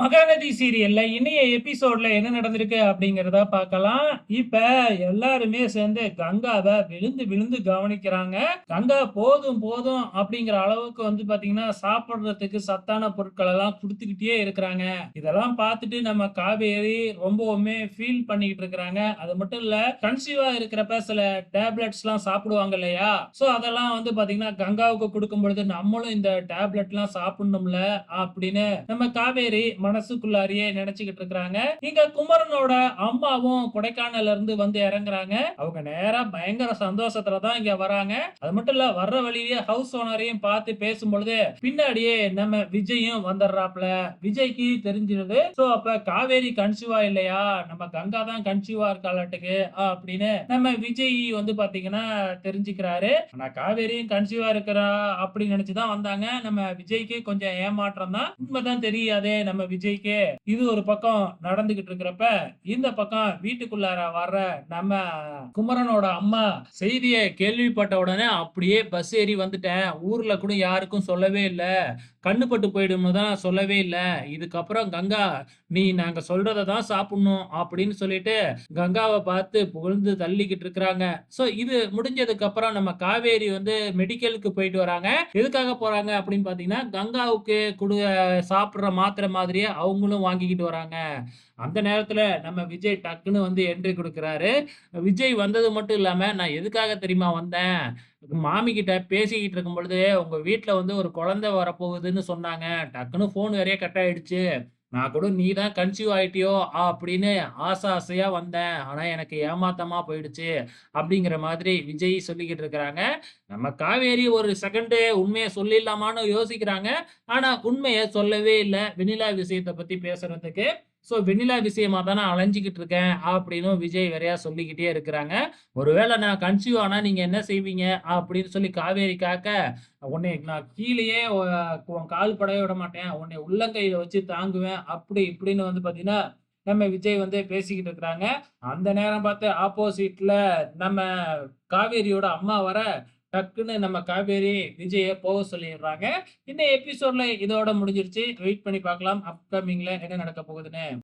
மகாநதி சீரியல்ல இனிய எபிசோட்ல என்ன நடந்திருக்கு அப்படிங்கிறத பார்க்கலாம். இப்ப எல்லாருமே சேர்ந்து கங்காவை விழுந்து விழுந்து கவனிக்கிறாங்க. கங்கா போதும் போதும் அப்படிங்கிற அளவுக்கு வந்து பாத்தீங்கன்னா சாப்பிடுறதுக்கு சத்தான பொருட்கள் எல்லாம் கொடுத்துக்கிட்டே இருக்கிறாங்க. இதெல்லாம் பார்த்துட்டு நம்ம காவேரி ரொம்பவுமே ஃபீல் பண்ணிக்கிட்டு இருக்கிறாங்க. அது மட்டும் இல்ல கன்சீவா இருக்கிறப்ப சில டேப்லெட்ஸ் எல்லாம் சாப்பிடுவாங்க இல்லையா? சோ அதெல்லாம் வந்து பாத்தீங்கன்னா கங்காவுக்கு கொடுக்கும் பொழுது நம்மளும் இந்த டேப்லெட் எல்லாம் சாப்பிடணும்ல அப்படின்னு நம்ம காவேரி மனசுக்குள்ளாரியே நினைச்சுக்கிட்டு இருக்கிறாங்க. இங்க குமரனோட அம்மாவும் கொடைக்கானல்ல இருந்து வந்து இறங்குறாங்க. அவங்க நேரா பயங்கர சந்தோஷத்துல தான் இங்க வராங்க. அது மட்டும் இல்ல வர்ற வழியே ஹவுஸ் ஓனரையும் பார்த்து பேசும் பொழுது பின்னாடியே நம்ம விஜயும் வந்துடுறாப்ல விஜய்க்கு தெரிஞ்சிருது. சோ அப்ப காவேரி கன்சிவா இல்லையா? நம்ம கங்கா தான் கன்சிவா இருக்காளாட்டுக்கு அப்படின்னு நம்ம விஜய் வந்து பாத்தீங்கன்னா தெரிஞ்சுக்கிறாரு. ஆனா காவேரியும் கன்சிவா இருக்கிறா அப்படின்னு நினைச்சுதான் வந்தாங்க. நம்ம விஜய்க்கு கொஞ்சம் ஏமாற்றம் தான். உண்மைதான் தெரியாதே நம்ம விஜய்க்கு இது ஒரு பக்கம் நடந்துகிட்டு இருக்கிறப்ப இந்த பக்கம் வீட்டுக்குள்ளார வர்ற நம்ம குமரனோட அம்மா செய்தியை கேள்விப்பட்ட உடனே அப்படியே பஸ் ஏறி வந்துட்டேன். ஊர்ல கூட யாருக்கும் சொல்லவே இல்லை. கண்ணுப்பட்டு போயிடும்னு தான் சொல்லவே இல்லை. இதுக்கப்புறம் கங்கா நீ நாங்க சொல்றதை தான் சாப்பிடணும் அப்படின்னு சொல்லிட்டு கங்காவை பார்த்து புகழ்ந்து தள்ளிக்கிட்டு இருக்கிறாங்க. சோ இது முடிஞ்சதுக்கு அப்புறம் நம்ம காவேரி வந்து மெடிக்கலுக்கு போயிட்டு வராங்க. எதுக்காக போறாங்க அப்படின்னு பாத்தீங்கன்னா கங்காவுக்கு கொடு சாப்பிடுற மாத்திரை மாதிரியே அவங்களும் வாங்கிக்கிட்டு வராங்க. அந்த நேரத்தில் நம்ம விஜய் டக்குன்னு வந்து என்ட்ரி கொடுக்குறாரு. விஜய் வந்தது மட்டும் இல்லாமல் நான் எதுக்காக தெரியுமா வந்தேன்? மாமிக்கிட்ட பேசிக்கிட்டு இருக்கும் பொழுது உங்கள் வீட்டில் வந்து ஒரு குழந்தை வரப்போகுதுன்னு சொன்னாங்க. டக்குன்னு ஃபோன் வேறைய கட் ஆயிடுச்சு. நான் கூட நீ தான் கன்சியூவ் ஆயிட்டியோ அப்படின்னு ஆசை ஆசையா வந்தேன். ஆனா எனக்கு ஏமாத்தமா போயிடுச்சு அப்படிங்கிற மாதிரி விஜய் சொல்லிக்கிட்டு இருக்கிறாங்க. நம்ம காவேரி ஒரு செகண்டு உண்மையை சொல்லிடலாமான்னு யோசிக்கிறாங்க. ஆனா உண்மையை சொல்லவே இல்லை. வெண்ணிலா விஷயத்தை பத்தி பேசுறதுக்கு ஸோ வெண்ணிலா விஷயமா தான் நான் அலைஞ்சிக்கிட்டு இருக்கேன் அப்படின்னு விஜய் வேறையா சொல்லிக்கிட்டே இருக்கிறாங்க. ஒருவேளை நான் கன்சியூவ் ஆனால் நீங்கள் என்ன செய்வீங்க அப்படின்னு சொல்லி காவேரி காக்க உன்னை நான் கீழேயே கால் படவே விட மாட்டேன். உன்னை உள்ளங்கையில் வச்சு தாங்குவேன். அப்படி இப்படின்னு வந்து பார்த்தீங்கன்னா நம்ம விஜய் வந்து பேசிக்கிட்டு இருக்கிறாங்க. அந்த நேரம் பார்த்து ஆப்போசிட்ல நம்ம காவேரியோட அம்மா வர டக்குன்னு நம்ம காவேரி விஜயை போக சொல்லிடுறாங்க. இந்த எபிசோட்ல இதோட முடிஞ்சிருச்சு. வெயிட் பண்ணி பார்க்கலாம். அப்கமிங்ல என்ன நடக்க போகுதுன்னு.